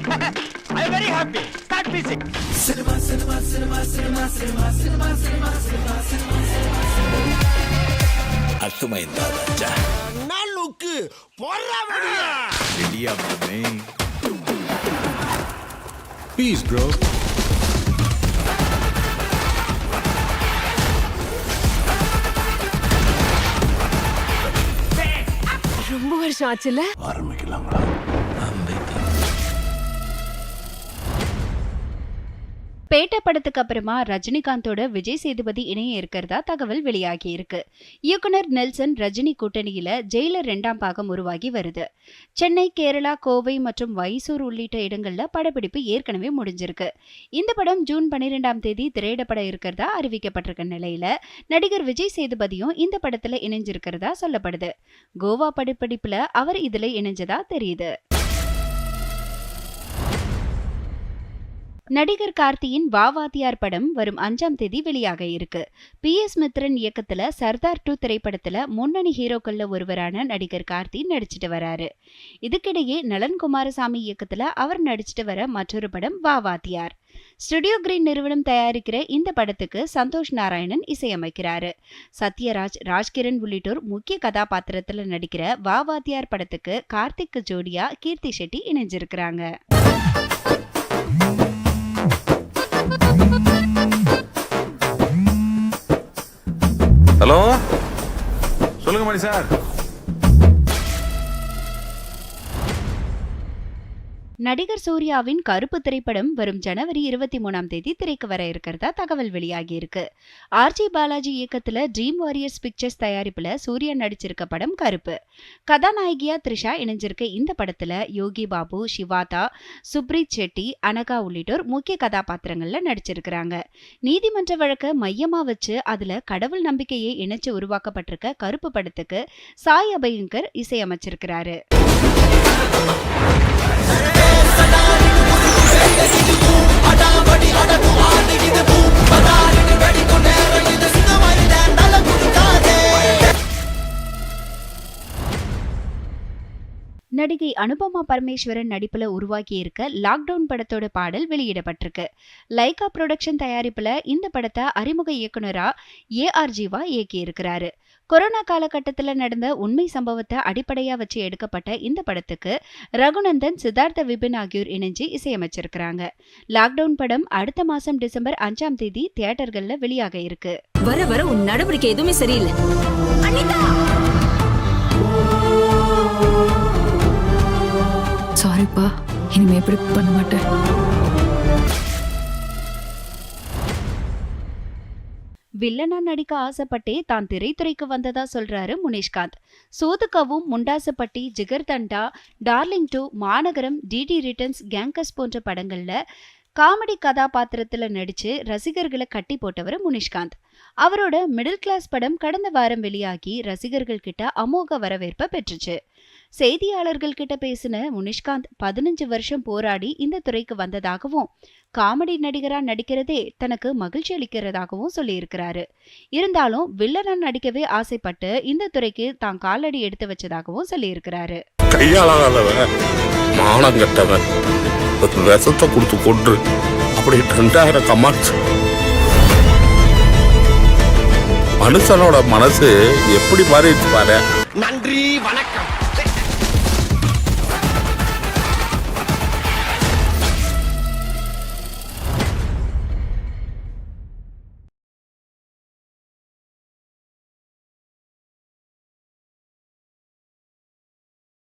I very happy start music cinema cinema cinema cinema cinema cinema cinema cinema cinema அத்துமை தாதாச்சா நாளுக்கு போறாவடி ரெடியா மாமே. பீஸ் ப்ரோ ரொம்ப வருஷம் ஆச்சுல ஆரம்பிக்கலாங்களா பேட்ட படத்துக்கு அப்புறமா ரஜினிகாந்தோட விஜய் சேதுபதி இணைய இருக்கிறதா தகவல் வெளியாகி இருக்கு. இயக்குனர் நெல்சன் ரஜினி கூட்டணியில ஜெயிலர் ரெண்டாம் பாகம் உருவாகி வருது. சென்னை கேரளா கோவை மற்றும் மைசூர் உள்ளிட்ட இடங்கள்ல படப்பிடிப்பு ஏற்கனவே முடிஞ்சிருக்கு. இந்த படம் ஜூன் பன்னிரெண்டாம் தேதி திரையிடப்பட இருக்கிறதா அறிவிக்கப்பட்டிருக்க நிலையில நடிகர் விஜய் சேதுபதியும் இந்த படத்துல இணைஞ்சிருக்கிறதா சொல்லப்படுது. கோவா படப்பிடிப்புல அவர் இதுல இணைஞ்சதா தெரியுது. நடிகர் கார்த்தியின் வாவாத்தியார் படம் வரும் அஞ்சாம் தேதி வெளியாக இருக்கு. பி எஸ் மித்ரன் இயக்கத்துல சர்தார் டூ திரைப்படத்துல முன்னணி ஹீரோக்கள்ல ஒருவரான நடிகர் கார்த்தி நடிச்சிட்டு வராரு. இதுக்கிடையே நலன் குமாரசாமி இயக்கத்துல அவர் நடிச்சிட்டு வர மற்றொரு படம் வாவாத்தியார். ஸ்டுடியோ கிரீன் நிறுவனம் தயாரிக்கிற இந்த படத்துக்கு சந்தோஷ் நாராயணன் இசையமைக்கிறாரு. சத்யராஜ் ராஜ்கிரண் உள்ளிட்டோர் முக்கிய கதாபாத்திரத்துல நடிக்கிற வாவாத்தியார் படத்துக்கு கார்த்திக்கு ஜோடியா கீர்த்தி ஷெட்டி இணைஞ்சிருக்கிறாங்க. ஹலோ? சொல்லுங்க மணி சார். நடிகர் சூர்யாவின் கருப்பு திரைப்படம் வரும் ஜனவரி இருபத்தி மூணாம் தேதி திரைக்கு வர இருக்கிறதா தகவல் வெளியாகி இருக்கு. ஆர்ஜி பாலாஜி இயக்கத்துல ட்ரீம் வாரியர்ஸ் பிக்சர்ஸ் தயாரிப்புல சூர்யா நடிச்சிருக்க படம் கருப்பு. கதாநாயகியா த்ரிஷா இணைஞ்சிருக்க இந்த படத்துல யோகி பாபு சிவாதா சுப்ரீத் செட்டி அனகா உள்ளிட்டோர் முக்கிய கதாபாத்திரங்கள்ல நடிச்சிருக்கிறாங்க. நீதிமன்ற வழக்க மையமா வச்சு அதுல கடவுள் நம்பிக்கையை இணைச்சு உருவாக்கப்பட்டிருக்க கருப்பு படத்துக்கு சாய் அபயங்கர் இசையமைச்சிருக்கிறாரு. நடிகை அனுபமா பரமேஸ்வரன் நடிப்புல உருவாக்கி இருக்க லாக்டவுன் படத்தோட பாடல் வெளியிடப்பட்டிருக்கு. லைகா புரொடக்ஷன் தயாரிப்புல இந்த படத்தை அறிமுக இயக்குனரா ஏ ஆர் ஜீவா இயக்கி இருக்கிறாரு கொரோனா காலகட்டத்தில் நடந்த உண்மை சம்பவத்தை அடிப்படையா வச்சு எடுக்கப்பட்ட இந்த படத்துக்கு ரகுநந்தன் சித்தார்த்த விபின் ஆகியோர் இணைஞ்சு இசையமைச்சிருக்கிறாங்க. லாக்டவுன் படம் அடுத்த மாசம் டிசம்பர் அஞ்சாம் தேதி தியேட்டர்கள்ல வெளியாக இருக்கு. வர வர உன் நடவடிக்கை எதுவுமே சரியில்லை. சாரிப்பா இனிமே எப்படி பண்ண மாட்டேன். வில்லனா நடிக்க ஆசைப்பட்டே தான் திரைத்துறைக்கு வந்ததா சொல்றாரு Munishkanth. சோதுகவும் Mundasupatti Jigarthanda darling two Maanagaram DD returns gangers போன்ற படங்கள்ல காமெடி கதாபாத்திரத்துல நடிச்சு ரசிகர்களை கட்டி போட்டவர் முனிஷ்காந்த். அவரோட மிடில் கிளாஸ் படம் கடந்த வாரம் வெளியாகி ரசிகர்கள் கிட்ட அமோக வரவேற்பை பெற்றுச்சு. செய்தியாளர்கள் கிட்ட பேசின முனிஷ்காந்த் பதினஞ்சு வருஷம் போராடி இந்த துறைக்கு வந்ததாகவும் காமெடி நடிகரா நடிக்கிறதே தனக்கு மகிழ்ச்சி அளிக்கிறதாகவும் சொல்லியிருக்கிறாரு. இருந்தாலும் வில்லனா நடிக்கவே ஆசைப்பட்டு இந்த துறைக்கு தான் காலடி எடுத்து வச்சதாகவும் சொல்லியிருக்கிறாரு. கையாளாதவன் விஷத்தை கொடுத்து கொன்று அப்படி ரெண்டாயிரம் கமாச்சு மனுஷனோட மனசு எப்படி மாறிடுச்சு பாரு. நன்றி வணக்கம்.